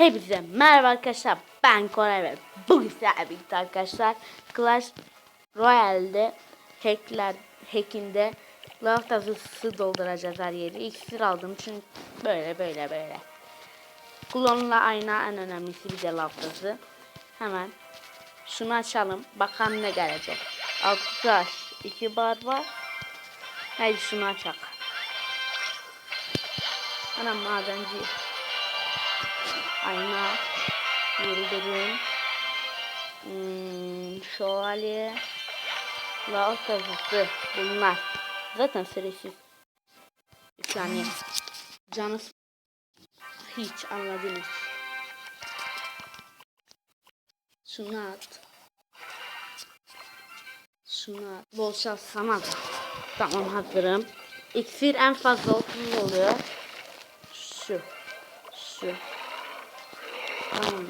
Hepinize merhaba arkadaşlar. Ben Koray ve bugün sizlerle birlikte arkadaşlar Clash Royale'de hackler hackinde lav tazısı dolduracağız her yeri. İksir aldım çünkü böyle böyle böyle. Klonla aynı en önemlisi bir de lav tazı. Hemen şunu açalım. Bakalım ne gelecek. 6 taş, 2 bar var. Haydi şunu açalım. Anam madenci. Ayna, yıldırım, hmm, şövalye, lav tazısı bunlar. Zaten süresiz. Bir saniye. Hiç anladınız. Şunu at. Şunu at. Bol şans sana da. Tamam hazırım. İksir en fazla 30 oluyor. Şu. Şu. Tamam.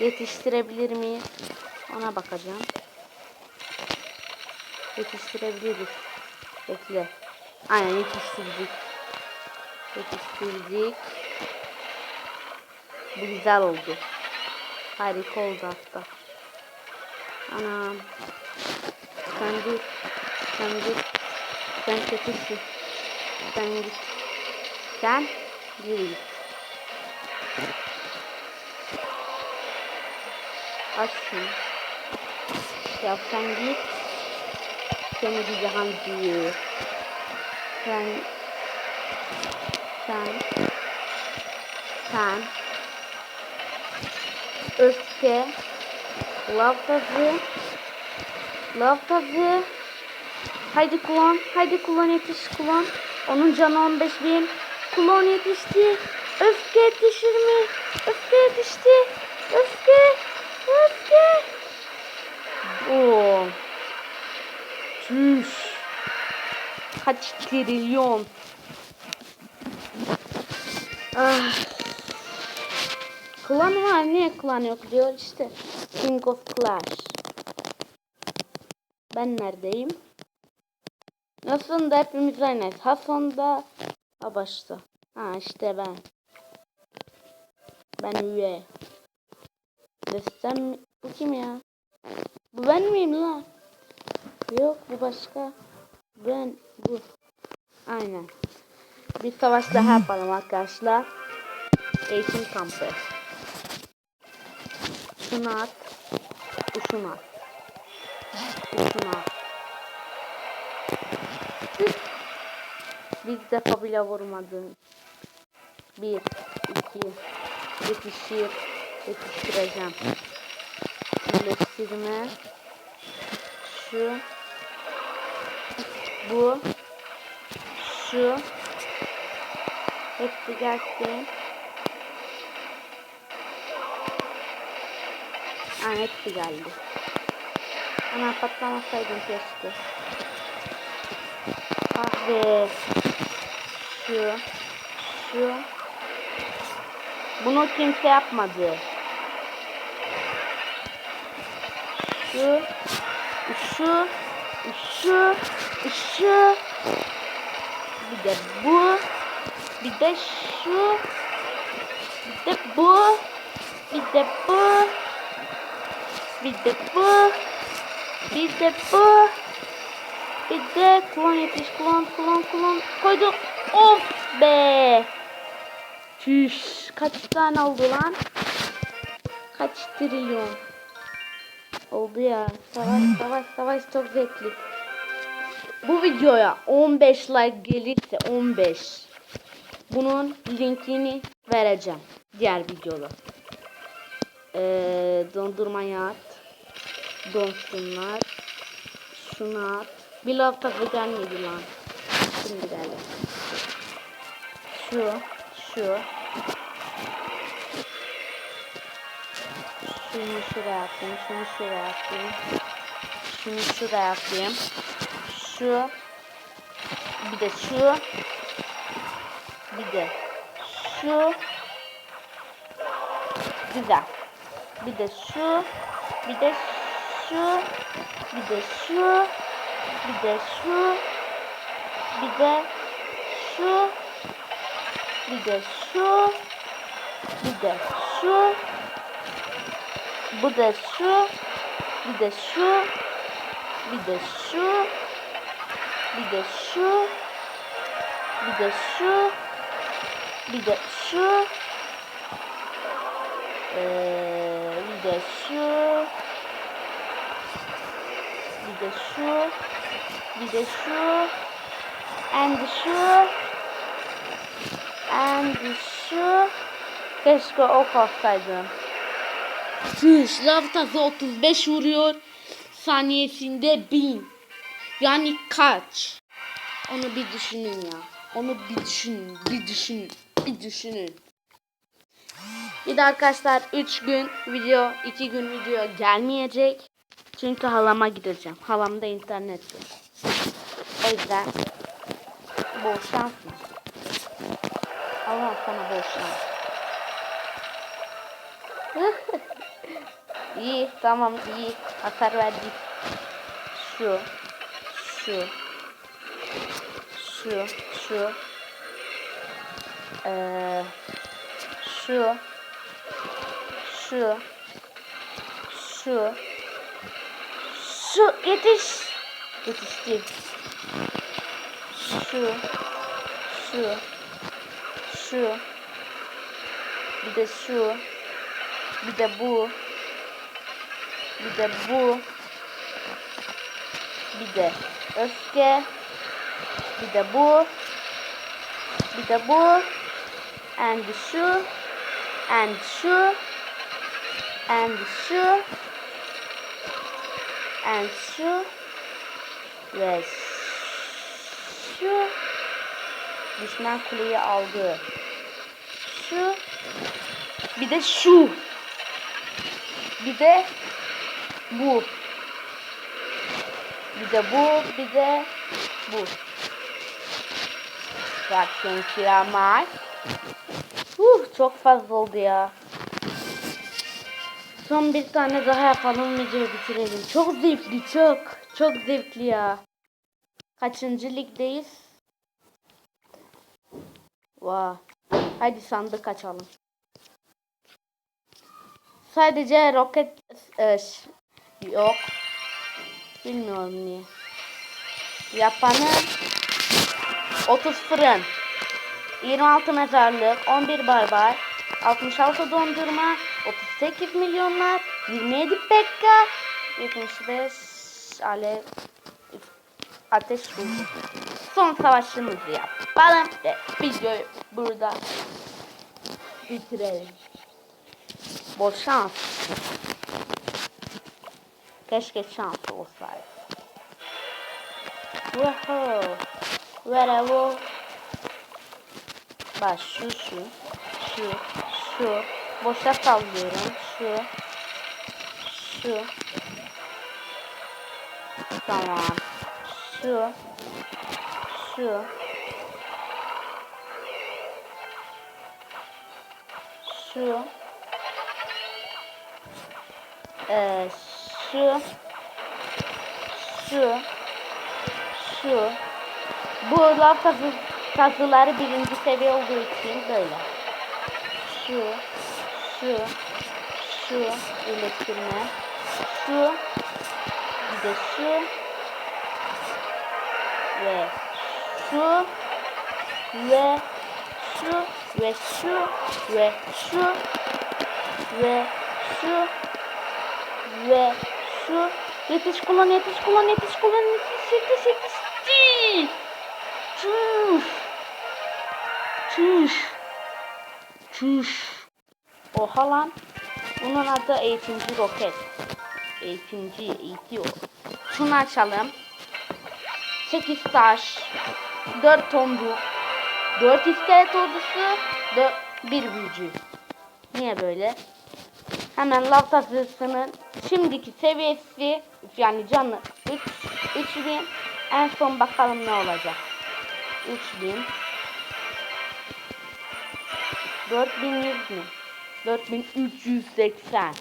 Yetiştirebilir miyiz? Ona bakacağım. Yetiştirebiliriz. Bekle. Aynen yetiştirdik. Yetiştirdik. Bu güzel oldu. Harika oldu hatta. Anam. Sen dur. Sen dur. Sen kötüsün. Sen git. Sen yürü git. Aç şunu. Ya sen git. Seni cihan diyor. Sen sen sen. Öfke lav tazı lav tazı haydi kullan haydi kullan yetiş kullan. Onun canı 15 bin. Kullan yetişti. Öfke yetişir mi? Öfke yetişti. Öfke Oo. Çüş. Kaç trilyon. Ah. Klan var niye klan yok diyor işte. King of Clash. Ben neredeyim? Aslında hepimiz aynıyız. Ha sonda ha başta. Ha işte ben. Ben üye. Destem mi? Bu kim ya? Bu ben miyim lan? Yok bu başka. Ben bu. Aynen. Bir savaş daha yapalım arkadaşlar. Eğitim kampı. Şunu at. Şunu at. Şunu at. Bir defa bile vurmadın. Bir, iki, yetişir, yetiştireceğim. Birleştirme. Şu. Bu. Şu. Hepsi gelsin. Ha, hepsi geldi. Ana patlamasaydım keşke. Ah be. Şu. Şu. Bunu kimse yapmadı. Şu. Şu. Şu. Şu. Bir de bu. Bir de şu. Bir de bu. Bir de bu. Bir de bu. Bir de bu. Bir de kullan yetiş kullan kullan kullan koyduk. Of be. Çüş. Kaç tane oldu lan? Kaç trilyon? Oldu ya. Savaş savaş savaş çok zevkli. Bu videoya 15 like gelirse 15 bunun linkini vereceğim diğer videoda. Ee, dondurmayı at. Donsunlar. Şunu at. Bir laf takı gelmedi lan. Şimdi geldi. Şu. Şu. Şunu şuraya atayım. Şunu şuraya atayım. Şunu şuraya atayım. Şu. Bir de şu. Bir de şu. Güzel. Bir de şu. Bir de şu. Bir de şu. Bir de şu. Bir de şu. Bir de şu. Bir de şu. Bu da şu. Bir de şu. Bir de şu. Bir de şu. Bir de şu. Bir de şu. Ee, bir de şu. Bir de şu. Bir de şu. And şu. And şu. Keşke ok. Tüş, Laftazı 35 vuruyor. Saniyesinde 1000. Yani kaç? Onu bir düşünün ya. Onu bir düşünün, bir düşünün, bir düşünün. Bir de arkadaşlar 3 gün video, 2 gün video gelmeyecek. Çünkü halama gideceğim. Halamda internet yok. O yüzden bol şans mı? Allah sana bol şans. iyi tamam iyi. Hasar verdik. Şu. Şu. Şu. Şu. Ee, şu. Şu. Şu. Şu yetiş. Yetişti. Şu. Şu. Şu. Bir de şu. Bir de bu. Bir de bu. Bir de öfke. Bir de bu. Bir de bu. And şu. And şu. And şu. And şu. Ve şu. Düşman kuleyi aldı. Şu. Bir de şu. Bir de bu. Bir de bu, bir de bu. Traksiyon kiramar. Uh, çok fazla oldu ya. Son bir tane daha yapalım videoyu bitirelim. Çok zevkli, çok. Çok zevkli ya. Kaçıncı ligdeyiz? Vay. Hadi sandık açalım. Sadece roket e, yok. Bilmiyorum niye. Yapanı 30 fırın. 26 mezarlık, 11 barbar, 66 dondurma, 38 milyonlar, 27 pekka, 75 alev ateş buldu. Son savaşımızı yapalım ve videoyu burada bitirelim. Bol şans. Keşke şans olsaydı. Wow. Wherever. Bak şu şu. Şu. Şu. Boşa sallıyorum. Şu. Şu. Tamam. Şu. Şu. Şu. Ee, şu. Şu. Şu. Bu laf kazı, kazıları birinci seviye olduğu için böyle. Şu. Şu. Şu. iyileştirme. Şu. Bir de şu. Ve şu. Ve şu. Ve şu. Ve şu. Ve şu. Ve şu. Yetiş kullan yetiş kullan yetiş kullan yetiş yetiş yetiş. Çüş. Çüş. Çüş. Oha lan. Bunun adı eğitimci roket. Eğitimci eğitiyor. Şunu açalım. 8 taş. 4 tombuk. 4 iskelet ordusu. 4, 1 büyücü. Niye böyle? Hemen lav tasarısının şimdiki seviyesi yani canı 3 3000 en son bakalım ne olacak. 3000 4100 mi? 4380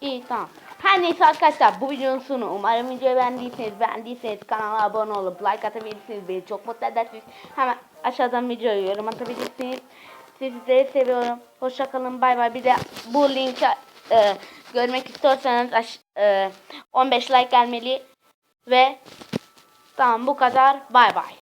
İyi tamam. Her neyse arkadaşlar bu videonun sonu. Umarım videoyu beğendiyseniz beğendiyseniz kanala abone olup like atabilirsiniz. Beni çok mutlu edersiniz. Hemen aşağıdan videoyu yorum atabilirsiniz. Sizleri seviyorum. Hoşça kalın. Bay bay. Bir de bu linki e, görmek istiyorsanız aş- e, 15 like gelmeli ve tamam bu kadar. Bay bay.